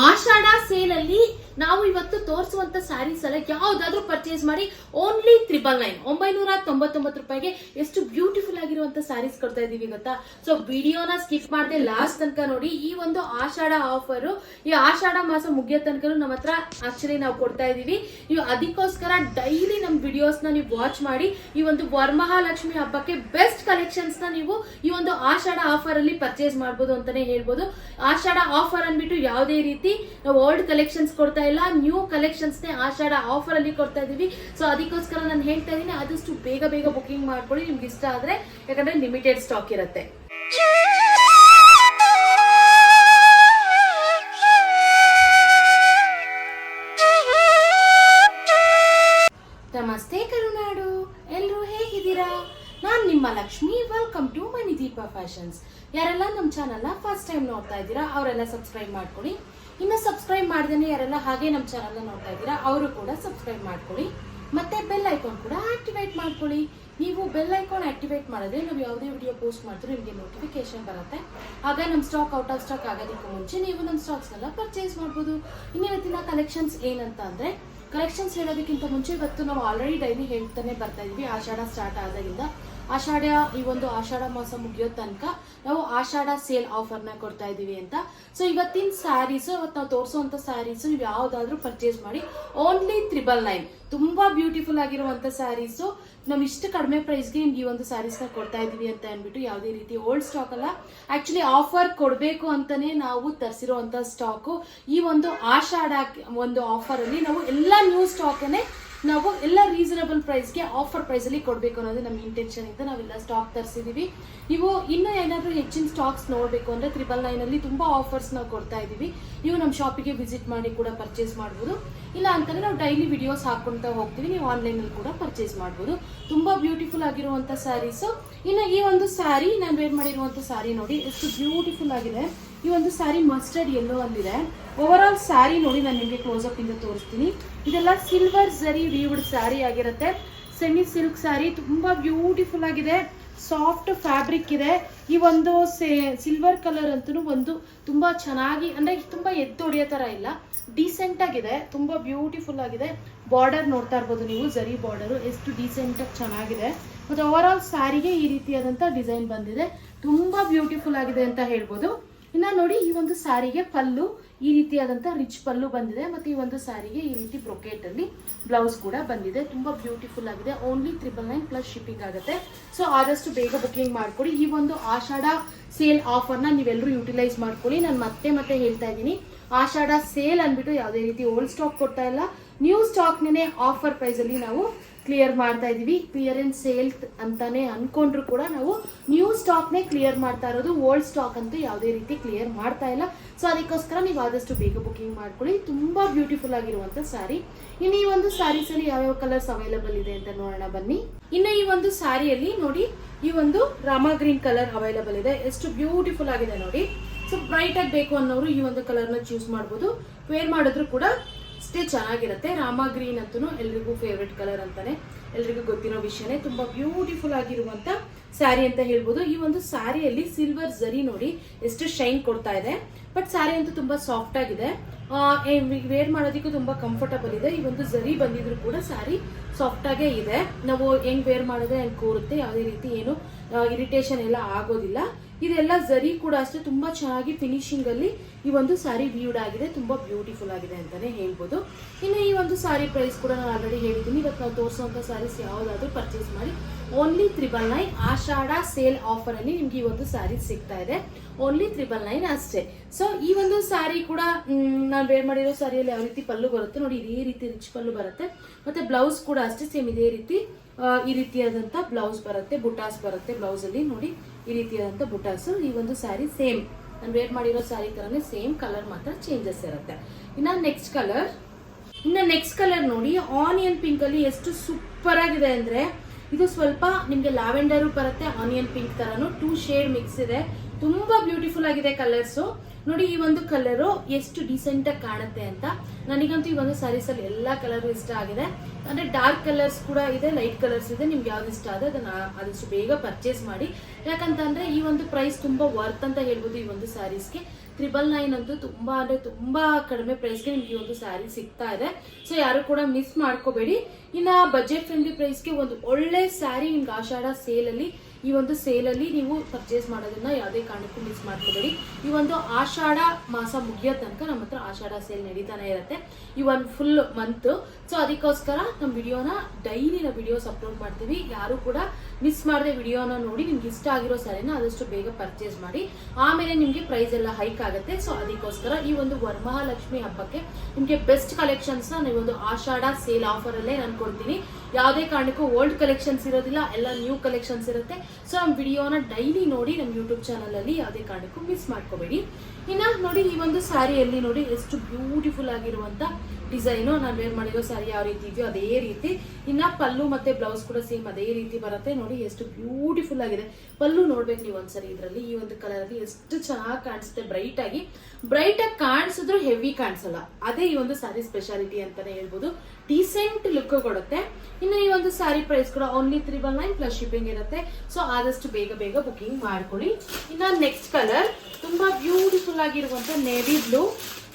ಆಷಾಢ sale ಅಲ್ಲಿ ನಾವು ಇವತ್ತು ತೋರಿಸುವಂತ ಸ್ಯಾರೀಸ್ ಅಲ್ಲ ಯಾವ್ದಾದ್ರು ಪರ್ಚೇಸ್ ಮಾಡಿ ಓನ್ಲಿ ತ್ರಿಬಲ್ ನೈನ್ ಒಂಬೈನೂರ ತೊಂಬತ್ತೊಂಬತ್ತು ರೂಪಾಯಿಗೆ ಎಷ್ಟು ಬ್ಯೂಟಿಫುಲ್ ಆಗಿರುವಂತ ಸ್ಯಾರೀಸ್ ಕೊಡ್ತಾ ಇದೀವಿ ಗೊತ್ತಾ? ಸೊ ವಿಡಿಯೋನ ಸ್ಕಿಪ್ ಮಾಡದೆ ಲಾಸ್ಟ್ ತನಕ ನೋಡಿ, ಈ ಒಂದು ಆಷಾಢ ಆಫರ್ ಈ ಆಷಾಢ ಮಾಸ ಮುಗಿಯೋ ತನಕ ನಮ್ಮ ಹತ್ರ ಆಕ್ಚುಲಿ ನಾವು ಕೊಡ್ತಾ ಇದೀವಿ. ನೀವು ಅದಕ್ಕೋಸ್ಕರ ಡೈಲಿ ನಮ್ ವಿಡಿಯೋಸ್ನ ನೀವು ವಾಚ್ ಮಾಡಿ, ಈ ಒಂದು ವರಮಹಾಲಕ್ಷ್ಮಿ ಹಬ್ಬಕ್ಕೆ ಬೆಸ್ಟ್ ಕಲೆಕ್ಷನ್ಸ್ನ ನೀವು ಈ ಒಂದು ಆಷಾಢ ಆಫರ್ ಅಲ್ಲಿ ಪರ್ಚೇಸ್ ಮಾಡಬಹುದು ಅಂತಾನೆ ಹೇಳ್ಬೋದು. ಆಷಾಢ ಆಫರ್ ಅಂದ್ಬಿಟ್ಟು ಯಾವುದೇ ರೀತಿ ನಾವು ಓಲ್ಡ್ ಕಲೆಕ್ಷನ್ಸ್ ಕೊಡ್ತಾ ಇಲ್ಲ. ನ್ಯೂ ಕಲೆಕ್ಷನ್ಸ್ನೇ ಆಷಾಢ ಆಫರ್ ಅಲ್ಲಿ ಕೊಡ್ತಾ ಇದೀವಿ. ಸೊ ಅದಕ್ಕೋಸ್ಕರ ನಾನು ಹೇಳ್ತಾ ಇದೀನಿ, ಆದಷ್ಟು ಬೇಗ ಬೇಗ ಬುಕಿಂಗ್ ಮಾಡ್ಕೊಳ್ಳಿ. ನಿಮ್ಗೆ ಇಷ್ಟ ಆದ್ರೆ, ಯಾಕಂದ್ರೆ ಲಿಮಿಟೆಡ್ ಸ್ಟಾಕ್ ಇರುತ್ತೆ. ನಮಸ್ತೆ ಕರುನಾಡು. ಎಲ್ಲರೂ ಹೇಗಿದ್ದೀರಾ? ನಾನು ನಿಮ್ಮ Lakshmi. Welcome to Manideepa fashions ಯಾರೆಲ್ಲ ನಮ್ಮ ಚಾನಲ್ನ ಫಸ್ಟ್ ಟೈಮ್ ನೋಡ್ತಾ ಇದ್ದೀರಾ, ಅವರೆಲ್ಲ ಸಬ್ಸ್ಕ್ರೈಬ್ ಮಾಡ್ಕೊಳ್ಳಿ. ಇನ್ನು ಸಬ್ಸ್ಕ್ರೈಬ್ ಮಾಡ್ದೇನೆ ಯಾರೆಲ್ಲ ಹಾಗೆ ನಮ್ಮ ಚಾನಲ್ನ ನೋಡ್ತಾ ಇದ್ದೀರಾ, ಅವರು ಕೂಡ ಸಬ್ಸ್ಕ್ರೈಬ್ ಮಾಡ್ಕೊಳ್ಳಿ. ಮತ್ತೆ ಬೆಲ್ ಐಕಾನ್ ಕೂಡ ಆಕ್ಟಿವೇಟ್ ಮಾಡ್ಕೊಳ್ಳಿ. ನೀವು ಬೆಲ್ ಐಕಾನ್ ಆಕ್ಟಿವೇಟ್ ಮಾಡಿದ್ರೆ ನಾವು ಯಾವುದೇ ವಿಡಿಯೋ ಪೋಸ್ಟ್ ಮಾಡಿದ್ರು ನಿಮಗೆ ನೋಟಿಫಿಕೇಶನ್ ಬರುತ್ತೆ. ಆಗ ನಮ್ಮ ಸ್ಟಾಕ್ ಔಟ್ ಆಫ್ ಸ್ಟಾಕ್ ಆಗೋದಕ್ಕೂ ಮುಂಚೆ ನೀವು ನಮ್ಮ ಸ್ಟಾಕ್ಸ್ನೆಲ್ಲ ಪರ್ಚೇಸ್ ಮಾಡ್ಬೋದು. ಇನ್ನು ಇವತ್ತಿನ ಕಲೆಕ್ಷನ್ಸ್ ಏನಂತ ಅಂದರೆ ಕಲೆಕ್ಷನ್ಸ್ ಹೇಳೋದಕ್ಕಿಂತ ಮುಂಚೆ ಇವತ್ತು ನಾವು ಆಲ್ರೆಡಿ ಡೈಲಿ ಹೇಳ್ತಾನೆ ಬರ್ತಾ ಇದ್ದೀವಿ. ಆಷಾಢ ಸ್ಟಾರ್ಟ್ ಆದಾಗಿಂದ ಆಷಾಢ, ಈ ಒಂದು ಆಷಾಢ ಮಾಸ ಮುಗಿಯೋ ತನಕ ನಾವು ಆಷಾಢ ಸೇಲ್ ಆಫರ್ನ ಕೊಡ್ತಾ ಇದ್ದೀವಿ ಅಂತ. ಸೊ ಇವತ್ತಿನ ಸ್ಯಾರೀಸ್ ಇವತ್ತು ನಾವು ತೋರಿಸುವಂತ ಸ್ಯಾರೀಸ್ ನೀವು ಯಾವುದಾದ್ರೂ ಪರ್ಚೇಸ್ ಮಾಡಿ ಓನ್ಲಿ ತ್ರಿಬಲ್ ನೈನ್ ತುಂಬಾ ಬ್ಯೂಟಿಫುಲ್ ಆಗಿರುವಂತ ಸ್ಯಾರೀಸು ನಾವು ಇಷ್ಟು ಕಡಿಮೆ ಪ್ರೈಸ್ಗೆ ನಿಮ್ಗೆ ಈ ಒಂದು ಸ್ಯಾರೀಸ್ನ ಕೊಡ್ತಾ ಇದ್ದೀವಿ ಅಂತ ಅಂದ್ಬಿಟ್ಟು ಯಾವುದೇ ರೀತಿ ಓಲ್ಡ್ ಸ್ಟಾಕ್ ಅಲ್ಲ. ಆ್ಯಕ್ಚುಲಿ ಆಫರ್ ಕೊಡಬೇಕು ಅಂತಲೇ ನಾವು ತರಿಸಿರುವಂತ ಸ್ಟಾಕು ಈ ಒಂದು ಆಷಾಢ ಒಂದು ಆಫರ್ ಅಲ್ಲಿ ನಾವು ಎಲ್ಲ ನ್ಯೂ ಸ್ಟಾಕ್ನೇ ನಾವು ಎಲ್ಲ ರೀಸನಬಲ್ ಪ್ರೈಸ್ಗೆ ಆಫರ್ ಪ್ರೈಸ್ ಅಲ್ಲಿ ಕೊಡಬೇಕು ಅನ್ನೋದು ನಮ್ಮ ಇಂಟೆನ್ಷನ್ ಇಂದ ನಾವೆಲ್ಲ ಸ್ಟಾಕ್ ತರಿಸಿದ್ದೀವಿ ನೀವು ಇನ್ನೂ ಏನಾದರೂ ಹೆಚ್ಚಿನ ಸ್ಟಾಕ್ಸ್ ನೋಡಬೇಕು ಅಂದರೆ ತ್ರಿಬಲ್ ನೈನಲ್ಲಿ ತುಂಬಾ ಆಫರ್ಸ್ ನಾವು ಕೊಡ್ತಾ ಇದ್ದೀವಿ ನೀವು ನಮ್ಮ ಶಾಪಿಗೆ ವಿಸಿಟ್ ಮಾಡಿ ಕೂಡ ಪರ್ಚೇಸ್ ಮಾಡ್ಬೋದು. ಇಲ್ಲ ಅಂತಂದ್ರೆ ನಾವು ಡೈಲಿ ವಿಡಿಯೋಸ್ ಹಾಕೊಳ್ತಾ ಹೋಗ್ತೀವಿ, ನೀವು ಆನ್ಲೈನ್ ಅಲ್ಲಿ ಕೂಡ ಪರ್ಚೇಸ್ ಮಾಡ್ಬೋದು. ತುಂಬಾ ಬ್ಯೂಟಿಫುಲ್ ಆಗಿರುವಂತ ಸ್ಯಾರೀಸ್ ಇನ್ನು ಈ ಒಂದು ಸ್ಯಾರಿ ನಾನು ವೇರ್ ಮಾಡಿರುವಂಥ ಸ್ಯಾರಿ ನೋಡಿ, ಎಷ್ಟು ಬ್ಯೂಟಿಫುಲ್ ಆಗಿದೆ. ಈ ಒಂದು ಸ್ಯಾರಿ ಮಸ್ಟರ್ಡ್ ಎಲ್ಲೋ ಅಲ್ಲಿದೆ. ಓವರ್ ಆಲ್ ಸ್ಯಾರಿ ನೋಡಿ ನಾನು ನಿಮಗೆ ಕ್ಲೋಸ್ ಅಪ್ ಇಂದ ತೋರಿಸ್ತೀನಿ. ಇದೆಲ್ಲ ಸಿಲ್ವರ್ ಜರಿ ವೀವ್ಡ್ ಸ್ಯಾರಿ ಆಗಿರುತ್ತೆ. ಸೆಮಿ ಸಿಲ್ಕ್ ಸ್ಯಾರಿ ತುಂಬಾ ಬ್ಯೂಟಿಫುಲ್ ಆಗಿದೆ. ಸಾಫ್ಟ್ ಫ್ಯಾಬ್ರಿಕ್ ಇದೆ. ಈ ಒಂದು ಸಿಲ್ವರ್ ಕಲರ್ ಅಂತೂ ಒಂದು ತುಂಬಾ ಚೆನ್ನಾಗಿ, ಅಂದ್ರೆ ತುಂಬಾ ಎದ್ದು ಹೊಡೆಯೋ ತರ ಇಲ್ಲ. ಡೀಸೆಂಟ್ ಆಗಿದೆ, ತುಂಬಾ ಬ್ಯೂಟಿಫುಲ್ ಆಗಿದೆ. ಬಾರ್ಡರ್ ನೋಡ್ತಾ ಇರ್ಬೋದು ನೀವು, ಜರಿ ಬಾರ್ಡರ್ ಎಷ್ಟು ಡೀಸೆಂಟ್ ಆಗಿ ಚೆನ್ನಾಗಿದೆ. ಮತ್ತು ಓವರ್ ಆಲ್ ಸ್ಯಾರಿಗೆ ಈ ರೀತಿಯಾದಂಥ ಡಿಸೈನ್ ಬಂದಿದೆ. ತುಂಬಾ ಬ್ಯೂಟಿಫುಲ್ ಆಗಿದೆ ಅಂತ ಹೇಳ್ಬೋದು. ಇನ್ನ ನೋಡಿ ಈ ಒಂದು ಸ್ಯಾರಿಗೆ ಪಲ್ಲು ಈ ರೀತಿಯಾದಂತ ರಿಚ್ ಪಲ್ಲು ಬಂದಿದೆ. ಮತ್ತೆ ಈ ಒಂದು ಸಾರಿಗೆ ಈ ರೀತಿ ಬ್ರೊಕೇಟಲ್ಲಿ ಬ್ಲೌಸ್ ಕೂಡ ಬಂದಿದೆ. ತುಂಬಾ ಬ್ಯೂಟಿಫುಲ್ ಆಗಿದೆ. Only triple nine plus shipping ಆಗುತ್ತೆ. ಸೊ ಆದಷ್ಟು ಬೇಗ ಬುಕಿಂಗ್ ಮಾಡ್ಕೊಡಿ. ಈ ಒಂದು ಆಷಾಢ ಸೇಲ್ ಆಫರ್ನ ನೀವೆಲ್ಲರೂ ಯುಟಿಲೈಸ್ ಮಾಡ್ಕೊಳ್ಳಿ ನಾನು ಮತ್ತೆ ಮತ್ತೆ ಹೇಳ್ತಾ ಇದ್ದೀನಿ. ಆಷಾಢ ಸೇಲ್ ಅಂದ್ಬಿಟ್ಟು ಯಾವುದೇ ರೀತಿ ಓಲ್ಡ್ ಸ್ಟಾಕ್ ಕೊಡ್ತಾ ಇಲ್ಲ. ನ್ಯೂ ಸ್ಟಾಕ್ನೇ ಆಫರ್ ಪ್ರೈಸಲ್ಲಿ ನಾವು ಕ್ಲಿಯರ್ ಮಾಡ್ತಾ ಇದೀವಿ ಕ್ಲಿಯರೆನ್ಸ್ ಸೇಲ್ ಅಂತಾನೆ ಅನ್ಕೊಂಡ್ರು ಕೂಡ ನಾವು ನ್ಯೂ ಸ್ಟಾಕ್ನೇ ಕ್ಲಿಯರ್ ಮಾಡ್ತಾ ಇರೋದು ಓಲ್ಡ್ ಸ್ಟಾಕ್ ಅಂತೂ ಯಾವುದೇ ರೀತಿ ಕ್ಲಿಯರ್ ಮಾಡ್ತಾ ಇಲ್ಲ. ಸೊ ಅದಕ್ಕೋಸ್ಕರ ನೀವು ಆದಷ್ಟು ಬೇಗ ಬುಕಿಂಗ್ ಮಾಡ್ಕೊಳ್ಳಿ. ತುಂಬ ಬ್ಯೂಟಿಫುಲ್ ಆಗಿರುವಂಥ ಸ್ಯಾರಿ ಇನ್ನು ಈ ಒಂದು ಸ್ಯಾರೀಸಲ್ಲಿ ಯಾವ್ಯಾವ ಕಲರ್ಸ್ ಅವೈಲಬಲ್ ಇದೆ ಅಂತ ನೋಡೋಣ ಬನ್ನಿ. ಇನ್ನು ಈ ಒಂದು ಸ್ಯಾರಿಯಲ್ಲಿ ನೋಡಿ, ಈ ಒಂದು ರಾಮ ಗ್ರೀನ್ ಕಲರ್ ಅವೈಲಬಲ್ ಇದೆ. ಎಷ್ಟು ಬ್ಯೂಟಿಫುಲ್ ಆಗಿದೆ ನೋಡಿ. ಸೊ ಬ್ರೈಟ್ ಆಗಿ ಬೇಕು ಅನ್ನೋರು ಈ ಒಂದು ಕಲರ್ನ ಚೂಸ್ ಮಾಡ್ಬೋದು. ವೇರ್ ಮಾಡಿದ್ರು ಕೂಡ ಅಷ್ಟೇ ಚೆನ್ನಾಗಿರುತ್ತೆ, ರಾಮ ಗ್ರೀನ್ ಅಂತೂ ಎಲ್ರಿಗೂ ಫೇವ್ರೆಟ್ ಕಲರ್ ಅಂತಾನೆ ಎಲ್ರಿಗೂ ಗೊತ್ತಿರೋ ವಿಷಯನೇ. ತುಂಬಾ ಬ್ಯೂಟಿಫುಲ್ ಆಗಿರುವಂತ ಸ್ಯಾರಿ ಅಂತ ಹೇಳ್ಬೋದು. ಈ ಒಂದು ಸ್ಯಾರಿಯಲ್ಲಿ ಸಿಲ್ವರ್ ಜರಿ ನೋಡಿ ಎಷ್ಟು ಶೈನ್ ಕೊಡ್ತಾ ಇದೆ. ಬಟ್ ಸ್ಯಾರಿ ಅಂತೂ ತುಂಬಾ ಸಾಫ್ಟ್ ಆಗಿದೆ. ವೇರ್ ಮಾಡೋದಕ್ಕೂ ತುಂಬಾ ಕಂಫರ್ಟಬಲ್ ಇದೆ. ಈ ಒಂದು ಜರಿ ಬಂದಿದ್ರು ಕೂಡ ಸ್ಯಾರಿ ಸಾಫ್ಟ್ ಆಗೇ ಇದೆ. ನಾವು ಹೆಂಗ್ ವೇರ್ ಮಾಡಿದ್ರೆ ಹೆಂಗ್ ಕೂರುತ್ತೆ, ಯಾವುದೇ ರೀತಿ ಏನು ಇರಿಟೇಷನ್ ಎಲ್ಲ ಆಗೋದಿಲ್ಲ. ಇದೆಲ್ಲ ಜರಿ ಕೂಡ ಅಷ್ಟೇ, ತುಂಬಾ ಚೆನ್ನಾಗಿ ಫಿನಿಶಿಂಗ್ ಅಲ್ಲಿ ಈ ಒಂದು ಸ್ಯಾರಿ ವ್ಯೂಡ್ ಆಗಿದೆ, ತುಂಬಾ ಬ್ಯೂಟಿಫುಲ್ ಆಗಿದೆ ಅಂತಾನೆ ಹೇಳ್ಬೋದು. ಇನ್ನು ಈ ಒಂದು ಸ್ಯಾರಿ ಪ್ರೈಸ್ ಕೂಡ ನಾನು ಆಲ್ರೆಡಿ ಹೇಳಿದ್ದೀನಿ. ಇವತ್ತು ನಾವು ತೋರಿಸುವಂತ ಸ್ಯಾರೀಸ್ ಯಾವ್ದಾದ್ರು ಪರ್ಚೇಸ್ ಮಾಡಿ only triple nine Ashadha sale offer ಅಲ್ಲಿ ನಿಮ್ಗೆ ಈ ಒಂದು ಸಾರಿ ಸಿಗ್ತಾ ಇದೆ. ಓನ್ಲಿ ತ್ರಿಬಲ್ ನೈನ್ ಅಷ್ಟೇ. ಸೊ ಈ ಒಂದು ಸ್ಯಾರಿ ಕೂಡ ನಾನು ವೇರ್ ಮಾಡಿರೋ ಸ್ಯಾರಿಯಲ್ಲಿ ಯಾವ ರೀತಿ ಪಲ್ಲು ಬರುತ್ತೆ ನೋಡಿ, ಇದೇ ರೀತಿ ರಿಚ್ ಪಲ್ಲು ಬರುತ್ತೆ. ಮತ್ತೆ ಬ್ಲೌಸ್ ಕೂಡ ಅಷ್ಟೇ ಸೇಮ್ ಇದೇ ರೀತಿ ಈ ರೀತಿಯಾದಂತ ಬ್ಲೌಸ್ ಬರುತ್ತೆ, ಬುಟಾಸ್ ಬರುತ್ತೆ ಬ್ಲೌಸ್ ಅಲ್ಲಿ ನೋಡಿ, ಈ ರೀತಿಯಾದಂತ ಬುಟಾಸ್. ಈ ಒಂದು ಸ್ಯಾರಿ ಸೇಮ್ ನಾನು ವೇರ್ ಮಾಡಿರೋ ಸ್ಯಾರಿ ತರನೇ ಸೇಮ್ ಕಲರ್ ಮಾತ್ರ ಚೇಂಜಸ್ ಇರುತ್ತೆ. ಇನ್ನ ನೆಕ್ಸ್ಟ್ ಕಲರ್ ಇನ್ನ ನೆಕ್ಸ್ಟ್ ಕಲರ್ ನೋಡಿ ಆನಿಯನ್ ಪಿಂಕ್ ಅಲ್ಲಿ ಎಷ್ಟು ಸೂಪರ್ ಆಗಿದೆ ಅಂದ್ರೆ ಇದು ಸ್ವಲ್ಪ ನಿಮ್ಗೆ ಲ್ಯಾವೆಂಡರ್ ಬರುತ್ತೆ, ಆನಿಯನ್ ಪಿಂಕ್ ತರನು. ಟೂ ಶೇಡ್ ಮಿಕ್ಸ್ ಇದೆ. ತುಂಬಾ ಬ್ಯೂಟಿಫುಲ್ ಆಗಿದೆ ಕಲರ್ಸ್ ನೋಡಿ, ಈ ಒಂದು ಕಲರು ಎಷ್ಟು ಡಿಸೆಂಟ್ ಆಗಿ ಕಾಣುತ್ತೆ ಅಂತ. ನನಗಂತೂ ಈ ಒಂದು ಸ್ಯಾರೀಸಲ್ಲಿ ಎಲ್ಲಾ ಕಲರ್ ಇಷ್ಟ ಆಗಿದೆ. ಅಂದ್ರೆ ಡಾರ್ಕ್ ಕಲರ್ಸ್ ಕೂಡ ಇದೆ ಲೈಟ್ ಕಲರ್ಸ್ ಇದೆ, ನಿಮ್ಗೆ ಯಾವ್ದು ಇಷ್ಟ ಆದ್ರೆ ಅದನ್ನ ಆದಷ್ಟು ಬೇಗ ಪರ್ಚೇಸ್ ಮಾಡಿ. ಯಾಕಂತಂದ್ರೆ ಈ ಒಂದು ಪ್ರೈಸ್ ತುಂಬಾ ವರ್ತ್ ಅಂತ ಹೇಳ್ಬೋದು ಈ ಒಂದು ಸ್ಯಾರೀಸ್ಗೆ ತ್ರಿಬಲ್ ನೈನ್ ಅಂತೂ ತುಂಬಾ ಅಂದ್ರೆ ತುಂಬಾ ಕಡಿಮೆ ಪ್ರೈಸ್ಗೆ ನಿಮ್ಗೆ ಈ ಒಂದು ಸ್ಯಾರಿ ಸಿಗ್ತಾ ಇದೆ. ಸೊ ಯಾರು ಕೂಡ ಮಿಸ್ ಮಾಡ್ಕೋಬೇಡಿ. ಇನ್ನ ಬಜೆಟ್ ಫ್ರೆಂಡ್ಲಿ ಪ್ರೈಸ್ಗೆ ಒಂದು ಒಳ್ಳೆ ಸ್ಯಾರಿ ನಿಮ್ಗೆ ಆಷಾಢ ಸೇಲ್ ಅಲ್ಲಿ ಈ ಒಂದು ಸೇಲ್ ಅಲ್ಲಿ ನೀವು ಪರ್ಚೇಸ್ ಮಾಡೋದನ್ನ ಯಾವುದೇ ಕಾರಣಕ್ಕೂ ಮಿಸ್ ಮಾಡ್ಕೋಬೇಡಿ. ಈ ಒಂದು ಆಷಾಢ ಮಾಸ ಮುಗಿಯೋ ತನಕ ನಮ್ಮ ಹತ್ರ ಆಷಾಢ ಸೇಲ್ ನಡೀತಾನೆ ಇರುತ್ತೆ. ಈ ಒಂದು ಫುಲ್ ಮಂತ್ ಸೊ ಅದಕ್ಕೋಸ್ಕರ ನಮ್ಮ ವಿಡಿಯೋನ ಡೈಲಿ ನಾವು ವಿಡಿಯೋಸ್ ಅಪ್ಲೋಡ್ ಮಾಡ್ತೀವಿ. ಯಾರು ಕೂಡ ಮಿಸ್ ಮಾಡದೆ ವಿಡಿಯೋನ ನೋಡಿ ನಿಮ್ಗೆ ಇಷ್ಟ ಆಗಿರೋ ಸ್ಯಾರಿನ ಆದಷ್ಟು ಬೇಗ ಪರ್ಚೇಸ್ ಮಾಡಿ. ಆಮೇಲೆ ನಿಮ್ಗೆ ಪ್ರೈಸ್ ಎಲ್ಲ ಹೈಕ್ ಆಗುತ್ತೆ. ಸೊ ಅದಕ್ಕೋಸ್ಕರ ಈ ಒಂದು ವರಮಹಾಲಕ್ಷ್ಮಿ ಹಬ್ಬಕ್ಕೆ ನಿಮ್ಗೆ ಬೆಸ್ಟ್ ಕಲೆಕ್ಷನ್ಸ್ನ ಒಂದು ಆಷಾಢ ಸೇಲ್ ಆಫರ್ ಅಲ್ಲೇ ನಾನು ಕೊಡ್ತೀನಿ. ಯಾವುದೇ ಕಾರಣಕ್ಕೂ ಓಲ್ಡ್ ಕಲೆಕ್ಷನ್ಸ್ ಇರೋದಿಲ್ಲ, ಎಲ್ಲ ನ್ಯೂ ಕಲೆಕ್ಷನ್ಸ್ ಇರುತ್ತೆ. ಸೊ ನಮ್ಮ ವಿಡಿಯೋನ ಡೈಲಿ ನೋಡಿ ನಮ್ಮ ಯೂಟ್ಯೂಬ್ ಚಾನಲ್ ಅಲ್ಲಿ ಯಾವುದೇ ಕಾರಣಕ್ಕೂ ಮಿಸ್ ಮಾಡ್ಕೋಬೇಡಿ. ಇನ್ನ ನೋಡಿ ಈ ಒಂದು ಸ್ಯಾರಿಯಲ್ಲಿ ನೋಡಿ ಎಷ್ಟು ಬ್ಯೂಟಿಫುಲ್ ಆಗಿರುವಂತ ಡಿಸೈನು ನಾನು ವೇರ್ ಮಾಡಿರೋ ಸ್ಯಾರಿ ಯಾವ ರೀತಿ ಇದೆಯೋ ಅದೇ ರೀತಿ. ಇನ್ನ ಪಲ್ಲು ಮತ್ತೆ ಬ್ಲೌಸ್ ಕೂಡ ಸೇಮ್ ಅದೇ ರೀತಿ ಬರುತ್ತೆ. ನೋಡಿ ಎಷ್ಟು ಬ್ಯೂಟಿಫುಲ್ ಆಗಿದೆ. ಪಲ್ಲು ನೋಡ್ಬೇಕು ನೀವು ಒಂದ್ಸರಿ ಇದರಲ್ಲಿ. ಈ ಒಂದು ಕಲರ್ ಅಲ್ಲಿ ಎಷ್ಟು ಚೆನ್ನಾಗಿ ಕಾಣಿಸುತ್ತೆ ಬ್ರೈಟ್ ಆಗಿ. ಬ್ರೈಟ್ ಆಗಿ ಕಾಣಿಸಿದ್ರು ಹೆವಿ ಕಾಣಿಸಲ್ಲ. ಅದೇ ಈ ಒಂದು ಸ್ಯಾರಿ ಸ್ಪೆಷಾಲಿಟಿ ಅಂತಾನೆ ಹೇಳ್ಬೋದು. ಡೀಸೆಂಟ್ ಲುಕ್ ಕೊಡುತ್ತೆ. ಇನ್ನು ಈ ಒಂದು ಸ್ಯಾರಿ ಪ್ರೈಸ್ ಕೂಡ only triple nine plus shipping ಇರುತ್ತೆ. ಸೊ ಆದಷ್ಟು ಬೇಗ ಬೇಗ ಬುಕಿಂಗ್ ಮಾಡ್ಕೊಳ್ಳಿ. ಇನ್ನ ನೆಕ್ಸ್ಟ್ ಕಲರ್ ತುಂಬಾ ಬ್ಯೂಟಿಫುಲ್ ಆಗಿರುವಂತ navy blue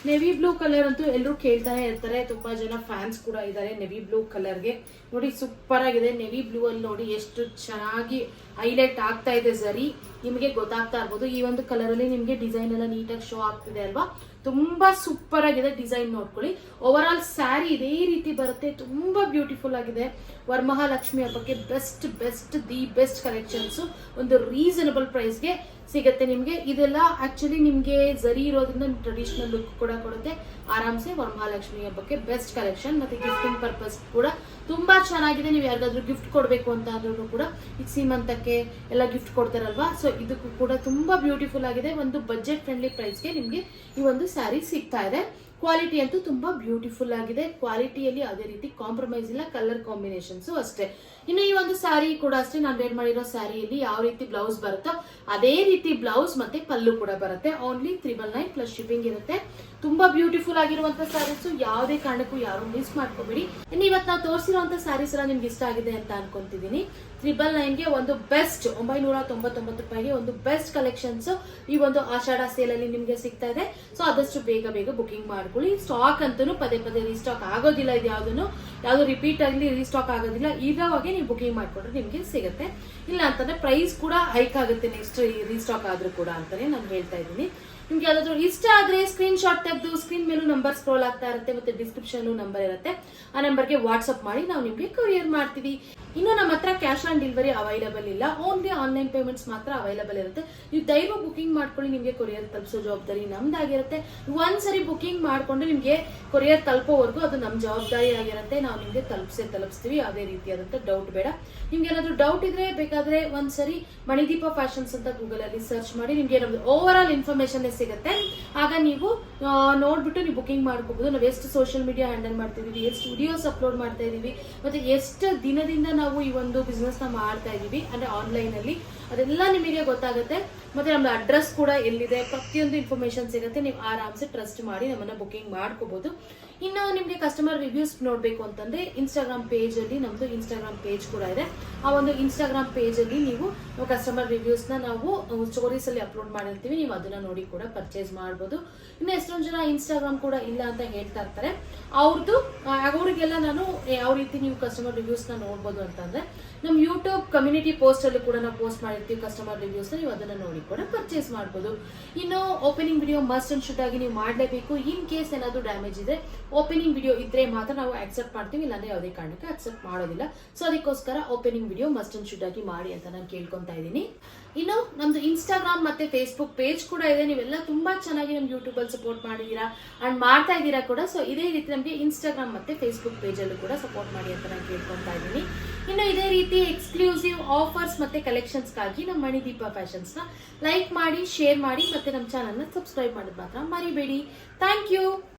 navy blue colour ಅಂತೂ ಎಲ್ಲರೂ ಕೇಳ್ತಾನೆ ಇರ್ತಾರೆ. ತುಂಬಾ ಜನ ಫ್ಯಾನ್ಸ್ ಕೂಡ ಇದ್ದಾರೆ ನೆವಿ ಬ್ಲೂ ಕಲರ್ಗೆ ನೋಡಿ ಸೂಪರ್ ಆಗಿದೆ. ನೆವಿ ಬ್ಲೂ ಅಲ್ಲಿ ನೋಡಿ ಎಷ್ಟು ಚೆನ್ನಾಗಿ ಹೈಲೈಟ್ ಆಗ್ತಾ ಇದೆ ಸರಿ. ನಿಮಗೆ ಗೊತ್ತಾಗ್ತಾ ಇರ್ಬೋದು, ಈ ಒಂದು ಕಲರ್ ಅಲ್ಲಿ ನಿಮಗೆ ಡಿಸೈನ್ ಎಲ್ಲ ನೀಟಾಗಿ ಶೋ ಆಗ್ತಿದೆ ಅಲ್ವಾ? ತುಂಬಾ ಸೂಪರ್ ಆಗಿದೆ ಡಿಸೈನ್ ನೋಡ್ಕೊಳ್ಳಿ. ಓವರ್ ಆಲ್ ಸ್ಯಾರಿ ಇದೇ ರೀತಿ ಬರುತ್ತೆ. ತುಂಬಾ ಬ್ಯೂಟಿಫುಲ್ ಆಗಿದೆ. ವರಮಹಾಲಕ್ಷ್ಮಿ ಹಬ್ಬಕ್ಕೆ best best the best collections ಒಂದು ರೀಸನಬಲ್ ಪ್ರೈಸ್ಗೆ ಸಿಗುತ್ತೆ ನಿಮಗೆ. ಇದೆಲ್ಲ ಆಕ್ಚುಲಿ ನಿಮಗೆ ಜರಿ ಇರೋದ್ರಿಂದ ಟ್ರೆಡಿಷನಲ್ ಲುಕ್ ಕೂಡ ಕೊಡುತ್ತೆ. ಆರಾಮ್ಸೆ ವರಮಹಾಲಕ್ಷ್ಮಿ ಹಬ್ಬಕ್ಕೆ ಬೆಸ್ಟ್ ಕಲೆಕ್ಷನ್ ಮತ್ತೆ ಗಿಫ್ಟಿಂಗ್ ಪರ್ಪಸ್ ಕೂಡ ತುಂಬಾ ಚೆನ್ನಾಗಿದೆ. ನೀವು ಯಾರಿಗಾದ್ರೂ ಗಿಫ್ಟ್ ಕೊಡಬೇಕು ಅಂತ ಅಂದ್ರೂ ಕೂಡ ಈಗ ಸೀಮಂತಕ್ಕೆ ಎಲ್ಲ ಗಿಫ್ಟ್ ಕೊಡ್ತಾರಲ್ವಾ? ಸೊ ಇದಕ್ಕೂ ಕೂಡ ತುಂಬಾ ಬ್ಯೂಟಿಫುಲ್ ಆಗಿದೆ. ಒಂದು ಬಜೆಟ್ ಫ್ರೆಂಡ್ಲಿ ಪ್ರೈಸ್ಗೆ ನಿಮಗೆ ಈ ಒಂದು ಸ್ಯಾರಿ ಸಿಗ್ತಾ ಇದೆ. ಕ್ವಾಲಿಟಿ ಅಂತೂ ತುಂಬಾ ಬ್ಯೂಟಿಫುಲ್ ಆಗಿದೆ. ಕ್ವಾಲಿಟಿಯಲ್ಲಿ ಯಾವುದೇ ರೀತಿ ಕಾಂಪ್ರಮೈಸ್ ಇಲ್ಲ ಕಲರ್ ಕಾಂಬಿನೇಷನ್ಸ್ ಅಷ್ಟೇ. ಇನ್ನು ಈ ಒಂದು ಸ್ಯಾರಿ ಕೂಡ ಅಷ್ಟೇ, ನಾನು ವೇರ್ ಮಾಡಿರೋ ಸ್ಯಾರಿಯಲ್ಲಿ ಯಾವ ರೀತಿ ಬ್ಲೌಸ್ ಬರುತ್ತೋ, ಅದೇ ರೀತಿ ಬ್ಲೌಸ್ ಮತ್ತೆ ಪಲ್ಲು ಕೂಡ ಬರುತ್ತೆ. Only triple nine plus shipping ಇರುತ್ತೆ. ತುಂಬಾ ಬ್ಯೂಟಿಫುಲ್ ಆಗಿರುವಂತ ಸ್ಯಾರೀಸ್ ಯಾವುದೇ ಕಾರಣಕ್ಕೂ ಯಾರು ಮಿಸ್ ಮಾಡ್ಕೋಬೇಡಿ. ಇನ್ನು ಇವತ್ತು ನಾವು ತೋರಿಸಿರುವಂತ ಸ್ಯಾರೀಸ್ ಎಲ್ಲ ನಿಮ್ಗೆ ಇಷ್ಟ ಆಗಿದೆ ಅಂತ ಅನ್ಕೊಂತಿದ್ದೀನಿ. ತ್ರಿಬಲ್ ನೈನ್ಗೆ ಒಂದು ಬೆಸ್ಟ್ ಒಂಬೈನೂರ ತೊಂಬತ್ತೊಂಬತ್ತು ರೂಪಾಯಿಗೆ ಒಂದು ಬೆಸ್ಟ್ ಕಲೆಕ್ಷನ್ಸ್ ಈ ಒಂದು ಆಷಾಢ ಸೇಲ್ ಅಲ್ಲಿ ನಿಮ್ಗೆ ಸಿಗ್ತಾ ಇದೆ. ಸೊ ಆದಷ್ಟು ಬೇಗ ಬೇಗ ಬುಕಿಂಗ್ ಮಾಡ್ಕೊಳ್ಳಿ. ಸ್ಟಾಕ್ ಅಂತೂ ಪದೇ ಪದೇ ರೀಸ್ಟಾಕ್ ಆಗೋದಿಲ್ಲ ಇದು ಯಾವ್ದು ಯಾವ್ದು ರಿಪೀಟ್ ಆಗಲಿ ರೀಸ್ಟಾಕ್ ಆಗೋದಿಲ್ಲ. ಇರೋವಾಗೆ ನೀವು ಬುಕಿಂಗ್ ಮಾಡ್ಕೊಂಡ್ರೆ ನಿಮ್ಗೆ ಸಿಗುತ್ತೆ. ಇಲ್ಲ ಅಂತಂದ್ರೆ ಪ್ರೈಸ್ ಕೂಡ ಹೈಕ್ ಆಗುತ್ತೆ ನೆಕ್ಸ್ಟ್ ರೀಸ್ಟಾಕ್ ಆದ್ರೂ ಕೂಡ ಅಂತಾನೆ ನಾನು ಹೇಳ್ತಾ ಇದ್ದೀನಿ. ನಿಮ್ಗೆ ಯಾವ್ದಾದ್ರು ಇಷ್ಟ ಆದ್ರೆ ಸ್ಕ್ರೀನ್ ಶಾಟ್ ತೆಗೆದು ಸ್ಕ್ರೀನ್ ಮೇಲೂ ನಂಬರ್ ಸ್ಕ್ರೋಲ್ ಆಗ್ತಾ ಇರುತ್ತೆ ಮತ್ತೆ ಡಿಸ್ಕ್ರಿಪ್ಷನ್ ನಂಬರ್ ಇರುತ್ತೆ. ಆ ನಂಬರ್ಗೆ ವಾಟ್ಸ್ಆಪ್ ಮಾಡಿ ನಾವು ನಿಮ್ಗೆ ಕೊರಿಯರ್ ಮಾಡ್ತೀವಿ. ಇನ್ನು ನಮ್ಮ ಹತ್ರ ಕ್ಯಾಶ್ ಆನ್ ಡೆಲಿವರಿ ಅವೈಲಬಲ್ ಇಲ್ಲ. ಓನ್ಲಿ ಆನ್ಲೈನ್ ಪೇಮೆಂಟ್ಸ್ ಮಾತ್ರ ಅವೈಲಬಲ್ ಇರುತ್ತೆ. ನೀವು ದೈವ ಬುಕಿಂಗ್ ಮಾಡ್ಕೊಳ್ಳಿ, ನಿಮಗೆ ಕೊರಿಯರ್ ತಲುಪಿಸೋ ಜವಾಬ್ದಾರಿ ನಮ್ದಾಗಿರುತ್ತೆ. ಒಂದ್ಸರಿ ಬುಕಿಂಗ್ ಮಾಡ್ಕೊಂಡು ನಿಮಗೆ ಕೊರಿಯರ್ ತಲುಪೋವರೆಗೂ ಅದು ನಮ್ಮ ಜವಾಬ್ದಾರಿ ಆಗಿರುತ್ತೆ. ನಾವು ನಿಮಗೆ ತಲುಪಿಸೇ ತಲುಪಿಸ್ತೀವಿ. ಯಾವುದೇ ರೀತಿಯಾದಂಥ ಡೌಟ್ ಬೇಡ. ನಿಮ್ಗೆ ಏನಾದರೂ ಡೌಟ್ ಇದ್ರೆ ಬೇಕಾದ್ರೆ ಒಂದ್ಸರಿ ಮಣಿದೀಪ ಫ್ಯಾಷನ್ಸ್ ಅಂತ ಗೂಗಲ್ ಅಲ್ಲಿ ಸರ್ಚ್ ಮಾಡಿ ನಿಮ್ಗೆ ಏನಾದ್ರು ಓವರ್ ಆಲ್ ಇನ್ಫಾರ್ಮೇಶನ್ ಸಿಗುತ್ತೆ. ಆಗ ನೀವು ನೋಡ್ಬಿಟ್ಟು ನೀವು ಬುಕಿಂಗ್ ಮಾಡ್ಕೋಬಹುದು ನಾವು ಎಷ್ಟು ಸೋಷಿಯಲ್ ಮೀಡಿಯಾ ಹ್ಯಾಂಡಲ್ ಮಾಡ್ತಿದೀವಿ, ಎಷ್ಟು ವಿಡಿಯೋಸ್ ಅಪ್ಲೋಡ್ ಮಾಡ್ತಾ ಇದೀವಿ, ಮತ್ತೆ ಎಷ್ಟು ದಿನದಿಂದ ನಾವು ಈ ಒಂದು ಬಿಸ್ನೆಸ್ನ ಮಾಡ್ತಾ ಇದೀವಿ, ಅಂದ್ರೆ ಆನ್ಲೈನ್ ಅಲ್ಲಿ, ಅದೆಲ್ಲ ನಿಮಗೆ ಗೊತ್ತಾಗುತ್ತೆ. ಮತ್ತೆ ನಮ್ದು ಅಡ್ರೆಸ್ ಕೂಡ ಎಲ್ಲಿದೆ? ಪ್ರತಿಯೊಂದು ಇನ್ಫಾರ್ಮೇಶನ್ ಸಿಗುತ್ತೆ. ನೀವು ಆರಾಮ್ಸೆ ಟ್ರಸ್ಟ್ ಮಾಡಿ ನಮ್ಮನ್ನ ಬುಕಿಂಗ್ ಮಾಡ್ಕೋಬಹುದು ಇನ್ನು ನಿಮಗೆ ಕಸ್ಟಮರ್ ರಿವ್ಯೂಸ್ ನೋಡಬೇಕು ಅಂತಂದ್ರೆ ಇನ್ಸ್ಟಾಗ್ರಾಮ್ ಅಲ್ಲಿ ನಮ್ದು ಇನ್ಸ್ಟಾಗ್ರಾಮ್ ಪೇಜ್ ಕೂಡ ಇದೆ. ಆ ಒಂದು ಇನ್ಸ್ಟಾಗ್ರಾಮ್ ಅಲ್ಲಿ ನೀವು ಕಸ್ಟಮರ್ ರಿವ್ಯೂಸ್ನ ನಾವು ಸ್ಟೋರೀಸ್ ಅಲ್ಲಿ ಅಪ್ಲೋಡ್ ಮಾಡಿರ್ತೀವಿ. ನೀವು ಅದನ್ನ ನೋಡಿ ಕೂಡ ಪರ್ಚೇಸ್ ಮಾಡ್ಬೋದು. ಇನ್ನು ಎಷ್ಟೊಂದು ಜನ ಇನ್ಸ್ಟಾಗ್ರಾಮ್ ಕೂಡ ಇಲ್ಲ ಅಂತ ಹೇಳ್ತಾ ಇರ್ತಾರೆ. ಅವ್ರದ್ದು ಅವರಿಗೆಲ್ಲ ನಾನು ಯಾವ ರೀತಿ ನೀವು ಕಸ್ಟಮರ್ ರಿವ್ಯೂಸ್ನ ನೋಡ್ಬೋದು ಅಂತಂದ್ರೆ ನಮ್ಮ ಯೂಟ್ಯೂಬ್ ಕಮ್ಯುನಿಟಿ ಅಲ್ಲಿ ಕೂಡ ನಾವು ಪೋಸ್ಟ್ ಮಾಡಿರ್ತೀವಿ ಕಸ್ಟಮರ್ ರಿವ್ಯೂಸ್ ನೀವು ಅದನ್ನ ನೋಡಿ ಕೂಡ ಪರ್ಚೇಸ್ ಮಾಡ್ಬೋದು. ಇನ್ನು opening video must and should ಆಗಿ ನೀವು ಮಾಡಲೇಬೇಕು. ಇನ್ ಕೇಸ್ ಏನಾದ್ರು ಡ್ಯಾಮೇಜ್ ಇದೆ ಓಪನಿಂಗ್ ವಿಡಿಯೋ ಇದ್ರೆ ಮಾತ್ರ ನಾವು ಅಕ್ಸೆಪ್ಟ್ ಮಾಡ್ತೀವಿ, ಇಲ್ಲಾಂದ್ರೆ ಯಾವುದೇ ಕಾರಣಕ್ಕೆ ಅಕ್ಸೆಪ್ಟ್ ಮಾಡೋದಿಲ್ಲ. ಸೊ ಅದಕ್ಕೋಸ್ಕರ opening video must and should ಆಗಿ ಮಾಡಿ ಅಂತ ನಾನು ಕೇಳ್ಕೊತಾ ಇದ್ದೀನಿ. ಇನ್ನು ನಮ್ದು ಇನ್ಸ್ಟಾಗ್ರಾಮ್ ಮತ್ತೆ ಫೇಸ್ಬುಕ್ ಪೇಜ್ ಕೂಡ ಇದೆ. ನೀವೆಲ್ಲ ತುಂಬಾ ಚೆನ್ನಾಗಿ ನಮ್ ಯೂಟ್ಯೂಬ್ ಅಲ್ಲಿ ಸಪೋರ್ಟ್ ಮಾಡಿದೀರಾ ಅಂಡ್ ಮಾಡ್ತಾ ಇದ್ದೀರಾ ಕೂಡ. ಸೊ ಇದೇ ರೀತಿ ನಮಗೆ ಇನ್ಸ್ಟಾಗ್ರಾಮ್ ಮತ್ತೆ ಫೇಸ್ಬುಕ್ ಪೇಜ್ ಅಲ್ಲೂ ಕೂಡ ಸಪೋರ್ಟ್ ಮಾಡಿ ಅಂತ ನಾನು ಕೇಳ್ಕೊಳ್ತಾ ಇದ್ದೀನಿ. ಇನ್ನು ಇದೇ ರೀತಿ ಎಕ್ಸ್ಕ್ಲೂಸಿವ್ ಆಫರ್ಸ್ ಮತ್ತೆ ಕಲೆಕ್ಷನ್ಸ್ಗಾಗಿ ನಮ್ಮ ಮಣಿದೀಪ ಫ್ಯಾಷನ್ಸ್ನ ಲೈಕ್ ಮಾಡಿ ಶೇರ್ ಮಾಡಿ ಮತ್ತೆ ನಮ್ಮ ಚಾನಲ್ನ ಸಬ್ಸ್ಕ್ರೈಬ್ ಮಾಡೋದು ಮಾತ್ರ ಮರಿಬೇಡಿ. Thank you